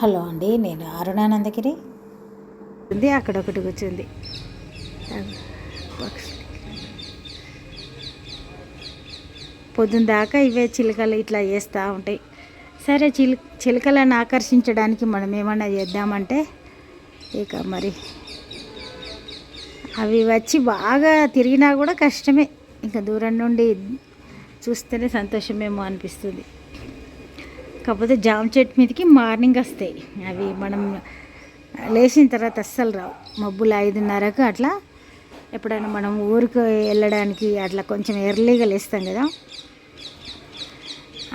Hello అండి నేను అరుణానందగిరి ఉంది అక్కడ ఒకటి కూర్చుంది. పొద్దున్న దాకా ఇవే చిలుకలు ఇట్లా చేస్తూ ఉంటాయి. సరే చిలు చిలుకలను ఆకర్షించడానికి మనం ఏమన్నా చేద్దామంటే ఇక మరి అవి వచ్చి బాగా తిరిగినా కూడా కష్టమే. ఇంకా దూరం నుండి చూస్తేనే సంతోషమేమో అనిపిస్తుంది. కాకపోతే జామ చెట్టు మీదకి మార్నింగ్ వస్తాయి. అవి మనం లేచిన తర్వాత అస్సలు రావు. మబ్బులు ఐదున్నరకు అట్లా ఎప్పుడైనా మనం ఊరికి వెళ్ళడానికి అట్లా కొంచెం ఎర్లీగా లేస్తాం కదా.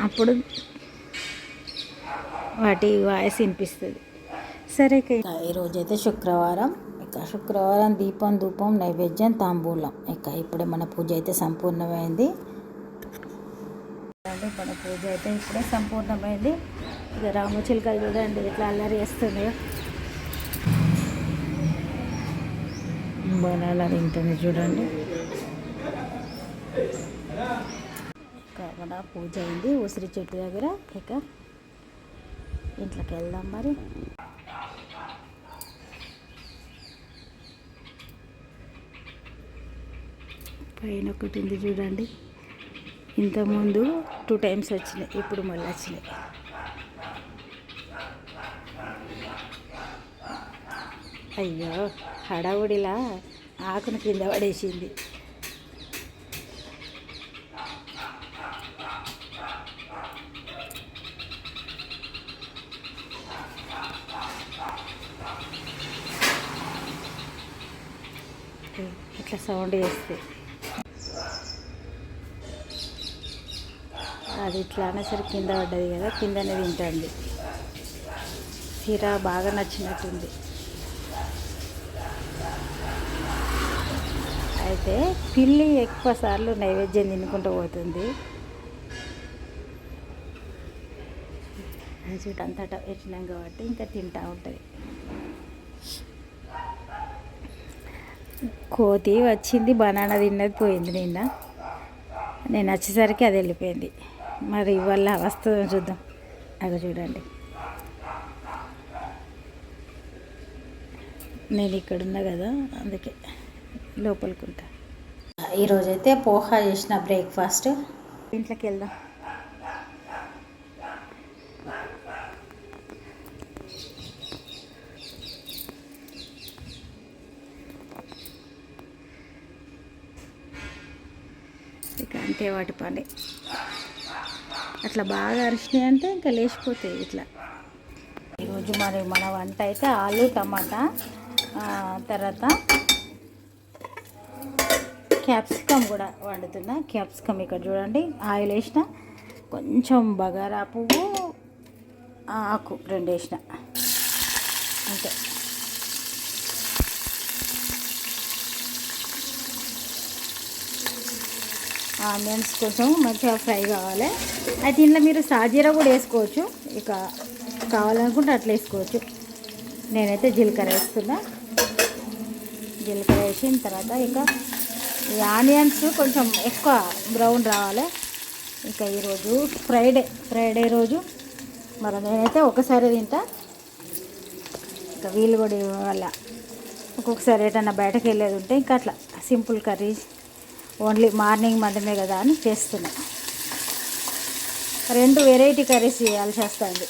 అప్పుడు వాటి వాయిస్ వినిపిస్తుంది. సరే ఈరోజు అయితే శుక్రవారం. ఇక శుక్రవారం దీపం ధూపం నైవేద్యం తాంబూలం. ఇక ఇప్పుడే మన పూజ అయితే సంపూర్ణమైంది. చూడండి మన పూజ అయితే ఇప్పుడే సంపూర్ణమైంది. ఇక రాము చిలుకలు చూడండి ఇట్లా అల్లరి వేస్తుంది బాగా అల్లరి ఉంటుంది చూడండి. ఇక మన పూజ అయింది. ఉసిరి చెట్టు దగ్గర ఇక ఇంట్లోకి వెళ్దాం మరి. పైన ఒకటి ఉంది చూడండి. ఇంతకుముందు టూ టైమ్స్ వచ్చినాయి ఇప్పుడు మళ్ళీ వచ్చినాయి. అయ్యో హడావుడిలా ఆకును కింద పడేసింది. ఇట్లా సౌండ్ చేస్తే? అది ఇట్లా అనేసరికి కింద పడ్డది కదా కిందనే తింటుంది. చీర బాగా నచ్చినట్టుంది. అయితే పిల్లి ఎక్కువ సార్లు నైవేద్యం తినుకుంటూ పోతుంది. అంతటా పెట్టినాం కాబట్టి ఇంకా తింటూ ఉంటుంది. కోతి వచ్చింది బనానా తిన్నది పోయింది నిన్న. నేను వచ్చేసరికి అది వెళ్ళిపోయింది. మరి ఇవాళ వస్తుందో చూద్దాం. అది చూడండి. నేను ఇక్కడ ఉన్నా కదా అందుకే లోపలికి ఉంటా. ఈరోజైతే పోహా చేసిన బ్రేక్ఫాస్ట్. ఇంట్లోకి వెళ్దాం. ఇక అంతే వాటి పని. అట్లా బాగా అరిచినాయి అంటే ఇంకా లేచిపోతాయి ఇట్లా. ఈరోజు మరి మన వంట అయితే ఆలు టమాటా తర్వాత క్యాప్సికమ్ కూడా వండుతున్నా. క్యాప్సికమ్ ఇక్కడ చూడండి ఆయిల్ వేసిన. కొంచెం బగారా పువ్వు ఆకు రెండు వేసిన. అంతే. ఆనియన్స్ కొంచెం మంచిగా ఫ్రై కావాలి. అయితే ఇంట్లో మీరు సాజీరా కూడా వేసుకోవచ్చు. ఇక కావాలనుకుంటే అట్లా వేసుకోవచ్చు. నేనైతే జీలకర్ర వేస్తున్నా. జీలకర్ర వేసిన తర్వాత ఇక ఈ ఆనియన్స్ కొంచెం ఎక్కువ బ్రౌన్ రావాలి. ఇక ఈరోజు ఫ్రైడే ఫ్రైడే రోజు. మరి నేనైతే ఒకసారి తింటా. ఇక వీళ్ళు కూడా వల్ల ఒక్కొక్కసారి ఏటన్నా బయటకు వెళ్ళేది ఉంటే ఇంకా అట్లా. సింపుల్ కర్రీ ఓన్లీ మార్నింగ్ మండమే కదా అని చేస్తున్నా. రెండు వెరైటీ కర్రీస్ చేయాల్సి వస్తుంది.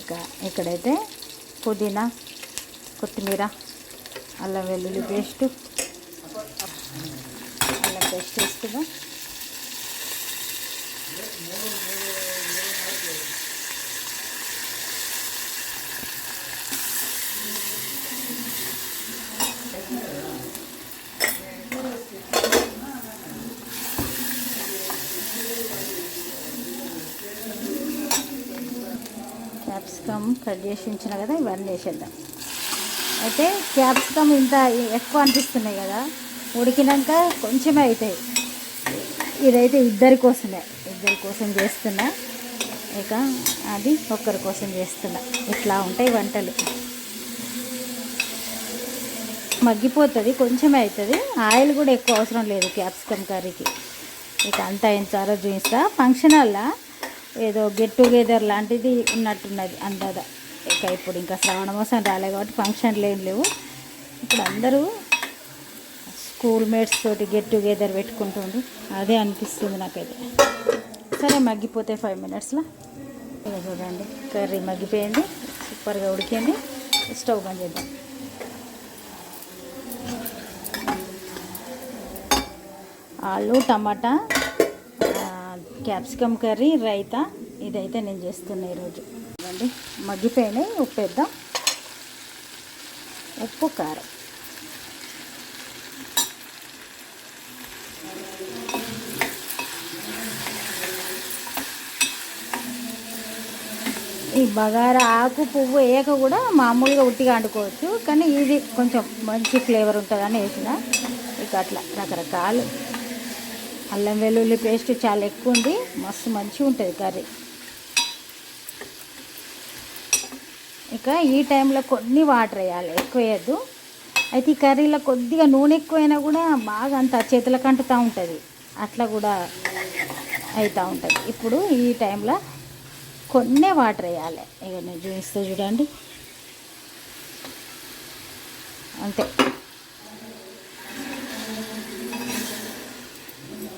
ఇక ఇక్కడైతే పుదీనా కొత్తిమీర అల్లం వెల్లుల్లి పేస్ట్. అల్లం పేస్ట్ వేసుకుందాం క్యాప్సికమ్ కట్ చేసి ఉంచిన కదా ఇవన్నీ వేసేద్దాం. అయితే క్యాప్సికమ్ ఇంత ఎక్కువ అనిపిస్తున్నాయి కదా ఉడికినాక కొంచెమే అవుతాయి ఇదైతే ఇద్దరి కోసమే ఇద్దరి కోసం చేస్తున్నా. ఇక అది ఒక్కరి కోసం చేస్తున్నా. ఇట్లా ఉంటాయి వంటలు. మగ్గిపోతుంది కొంచెమే అవుతుంది ఆయిల్ కూడా ఎక్కువ అవసరం లేదు క్యాప్సికమ్ కర్రీకి. ఇక అంతా అయిన తర్వాత చూపిస్తా. ఫంక్షన్ హాల్లో ఏదో గెట్ టుగెదర్ లాంటిది ఉన్నట్టున్నది అందాద ఇక ఇప్పుడు ఇంకా శ్రావణ మాసం రాలే కాబట్టి ఫంక్షన్లు ఏం లేవు. ఇప్పుడు అందరూ స్కూల్ మేట్స్ తోటి గెట్ టుగెదర్ పెట్టుకుంటుండ్రు. అదే అనిపిస్తుంది నాకైతే. సరే మగ్గిపోతే ఫైవ్ మినిట్స్లో చూడండి కర్రీ మగ్గిపోయింది. సూపర్గా ఉడికింది. స్టవ్ బంద్ చేద్దాం. ఆలు టమాటా క్యాప్సికమ్ కర్రీ రైతా. ఇదైతే నేను చేస్తున్నా ఈరోజు. అండి మగ్గిపోయినాయి. ఉప్పు వేద్దాం ఉప్పు కారం. ఈ బగారా ఆకు పువ్వు వేయక కూడా మామూలుగా ఉట్టిగా వండుకోవచ్చు కానీ ఇది కొంచెం మంచి ఫ్లేవర్ ఉంటుందని వేసిన. ఇక అట్లా రకరకాలు. అల్లం వెల్లుల్లి పేస్ట్ చాలా ఎక్కువ ఉంది. మస్తు మంచిగా ఉంటుంది కర్రీ. ఇక ఈ టైంలో కొన్ని వాటర్ వేయాలి. ఎక్కువ వేయద్దు. అయితే ఈ కర్రీలో కొద్దిగా నూనె ఎక్కువైనా కూడా బాగా అంత చేతులకు అంటుతూ ఉంటుంది. అట్లా కూడా అవుతూ ఉంటుంది. ఇప్పుడు ఈ టైంలో కొన్నే వాటర్ వేయాలి. ఇక నేను చూపిస్తూ చూడండి. అంతే.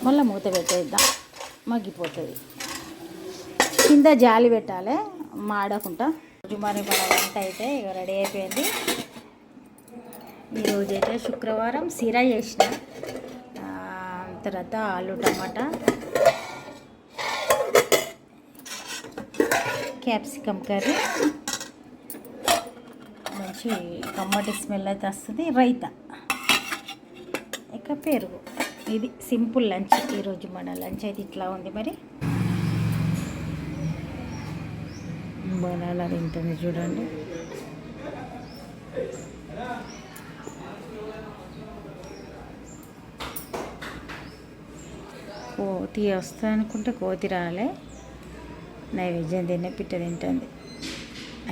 మళ్ళీ మూత పెట్టేద్దాం. మగ్గిపోతుంది. కింద జాలి పెట్టాలి మాడకుండా. రోజు మరి మన వంట అయితే ఇక రెడీ అయిపోయింది. ఈరోజు అయితే శుక్రవారం సిరా చేసిన. తర్వాత ఆలు టమాటా. Capsicum curry. మంచి కమ్మటి స్మెల్ అయితే వస్తుంది. రైతా. ఇక పెరుగు. ఇది సింపుల్ లంచ్ ఈరోజు మన లంచ్ అయితే ఇట్లా ఉంది మరి. బనాలా తింటుంది చూడండి. కోతి వస్తా అనుకుంటే కోతి రాలే. నైవేద్యం తినే పిట్ట తింటుంది.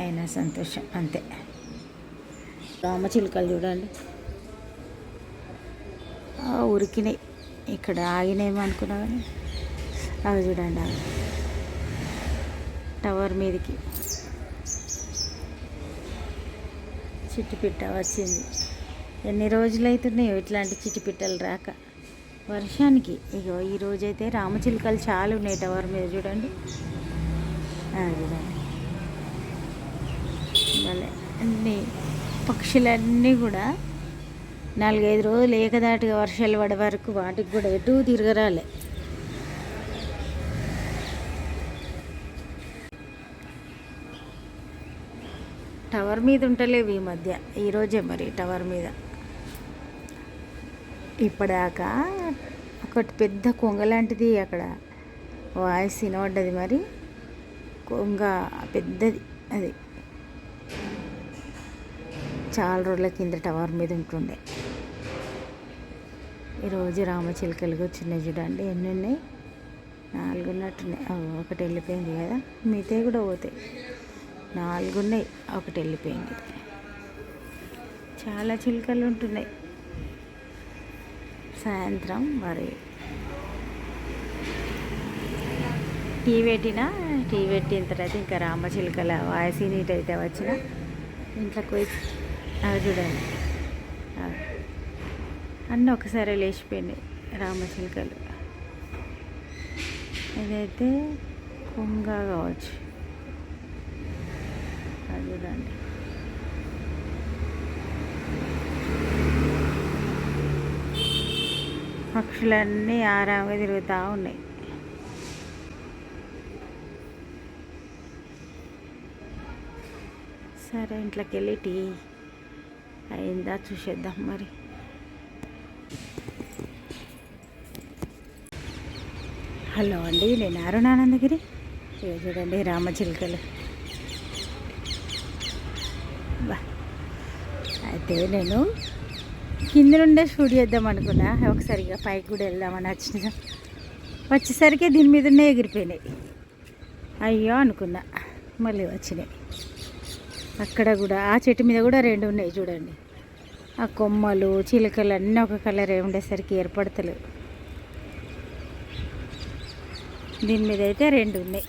అయినా సంతోషం అంతే. రామచిలుకలు చూడండి. ఉరికినాయి. ఇక్కడ ఆగినాయేమో అనుకున్నా కానీ అవి చూడండి అవి. టవర్ మీదకి. చిట్టుపిట్ట వచ్చింది. ఎన్ని రోజులు అవుతున్నాయో ఇట్లాంటి చిట్టుపిట్టలు రాక. వర్షానికి ఇగో ఈ రోజైతే రామచిలుకలు చాలా ఉన్నాయి టవర్ మీద చూడండి. ఆ, చూడండి. భలే. అన్ని పక్షులన్నీ కూడా నాలుగైదు రోజులు ఏకదాటిగా వర్షాలు పడే వరకు వాటికి కూడా ఎటు తిరగరాలే. టవర్ మీద ఉంటలేవు ఈ మధ్య. ఈరోజే మరి టవర్ మీద. ఇప్పటిదాకా ఒకటి పెద్ద కొంగ లాంటిది అక్కడ. వాయిస్ వినబడ్డది మరి. కొంగ పెద్దది అది. చాలా రోజుల కింద టవర్ మీద ఉంటుండే. ఈరోజు రామచిలుకలు వచ్చినాయి చూడండి ఎన్ని ఉన్నాయి? నాలుగు ఉన్నట్టున్నాయి ఒకటి వెళ్ళిపోయింది కదా? మిగతా కూడా పోతాయి. నాలుగు ఉన్నాయి ఒకటి వెళ్ళిపోయింది. చాలా చిలుకలు ఉంటున్నాయి. సాయంత్రం మరి టీ పెట్టిన? టీ పెట్టిన తర్వాత ఇంకా రామచిలుకల వాయిస్ నీట్ అయితే వచ్చిన. ఇంట్లోకి పోయి అవి చూడండి. అన్నీ ఒకసారి లేచిపోయినాయి రామచిలుకలు. ఇదైతే కుంగ కావచ్చు. అది చూడండి పక్షులన్నీ ఆరాంగా తిరుగుతూ ఉన్నాయి. సరే ఇంట్లోకి వెళ్ళి టీ అయిందా? చూసేద్దాం మరి. హలో అండి నేను అరుణానందగిరి ఇవి చూడండి రామచిలుకలు అయితే నేను కింద నుండే షూట్ చేద్దాం అనుకున్నా. ఒకసారి ఇక పైకి కూడా వెళ్దామని వచ్చిన. వచ్చేసరికి దీని మీదనే ఎగిరిపోయినాయి. అయ్యో అనుకున్నా. మళ్ళీ వచ్చినాయి. అక్కడ కూడా ఆ చెట్టు మీద కూడా రెండు ఉన్నాయి చూడండి. ఆ కొమ్మలు చిలుకలు అన్నీ ఒక కలర్ ఉండేసరికి ఏర్పడతలేవు. దీని మీద అయితే రెండు ఉన్నాయి.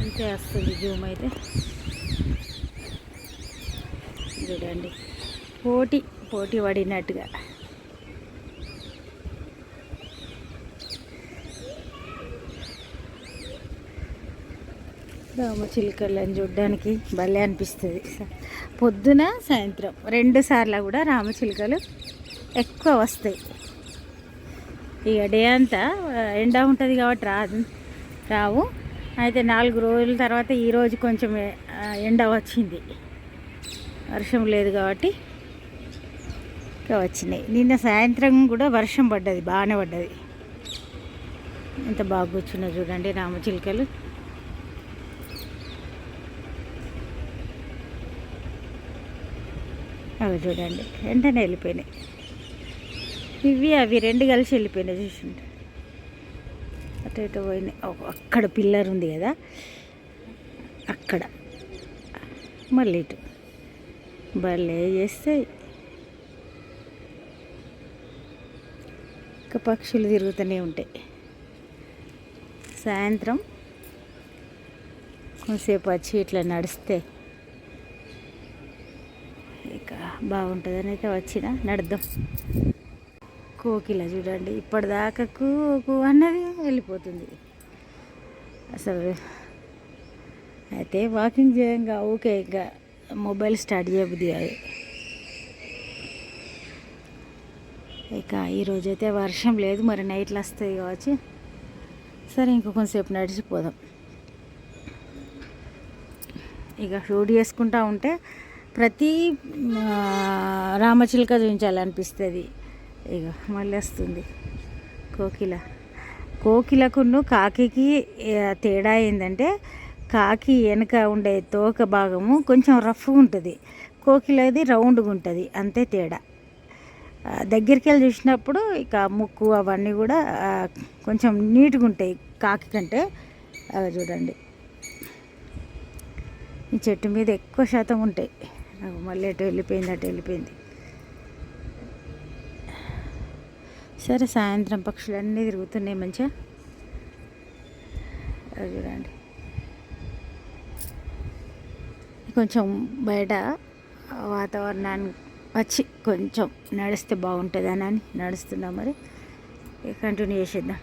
అంతే వస్తుంది జూమ్ అయితే? చూడండి. పోటీ పోటీ పడినట్టుగా. దోమ రామచిలుకలను చూడడానికి భలే అనిపిస్తుంది. పొద్దున సాయంత్రం రెండు సార్లు కూడా రామచిలుకలు ఎక్కువ వస్తాయి. ఇక డే అంతా ఎండ ఉంటుంది కాబట్టి రాదు రావు. అయితే నాలుగు రోజుల తర్వాత ఈరోజు కొంచెం ఎండ వచ్చింది. వర్షం లేదు కాబట్టి ఇంకా వచ్చినాయి. నిన్న సాయంత్రం కూడా వర్షం పడ్డది బాగానే పడ్డది. ఎంత బాగా కూర్చున్నా చూడండి రామచిలుకలు. అవి చూడండి. వెంటనే వెళ్ళిపోయినాయి. ఇవి అవి రెండు కలిసి వెళ్ళిపోయినాయి చూసింటే. అటు ఇటు పోయినాయి. అక్కడ పిల్లర్ ఉంది కదా. అక్కడ. మళ్ళీ ఇటు. భలే చేస్తాయి. ఇంకా పక్షులు తిరుగుతూనే ఉంటాయి. సాయంత్రం కొంతసేపు వచ్చి ఇట్లా నడిస్తే ఇక బాగుంటుందని అయితే వచ్చిన నడుద్దాం. కోకిల చూడండి ఇప్పటిదాకా కూ అన్నది వెళ్ళిపోతుంది. అసలు అయితే వాకింగ్ చేయంగా ఓకే ఇంకా మొబైల్ స్టార్ట్ చేయబుద్ది అది ఇక ఈరోజైతే వర్షం లేదు మరి నైట్లు వస్తాయి కావచ్చు. సరే ఇంకో కొంచెంసేపు నడిచిపోదాం. ఇక షూట్ చేసుకుంటా ఉంటే ప్రతి రామచిలుక చూపించాలనిపిస్తుంది. ఇక మళ్ళీ వస్తుంది. కోకిల. కోకిలకును కాకికి తేడా ఏంటంటే కాకి వెనుక ఉండే తోక భాగము కొంచెం రఫ్గా ఉంటుంది. కోకిలది రౌండ్గా ఉంటుంది. అంతే తేడా. దగ్గరికి వెళ్ళి చూసినప్పుడు ఇక ముక్కు అవన్నీ కూడా కొంచెం నీట్గా ఉంటాయి కాకి కంటే. అవి చూడండి. ఈ చెట్టు మీద ఎక్కువ శాతం ఉంటాయి. మళ్ళీ అటు వెళ్ళిపోయింది అటు వెళ్ళిపోయింది. సరే సాయంత్రం పక్షులన్నీ తిరుగుతున్నాయి మంచిగా. అది చూడండి. కొంచెం బయట వాతావరణాన్ని వచ్చి కొంచెం నడిస్తే బాగుంటుందని అని నడుస్తున్నాం మరి. కంటిన్యూ చేసేద్దాం.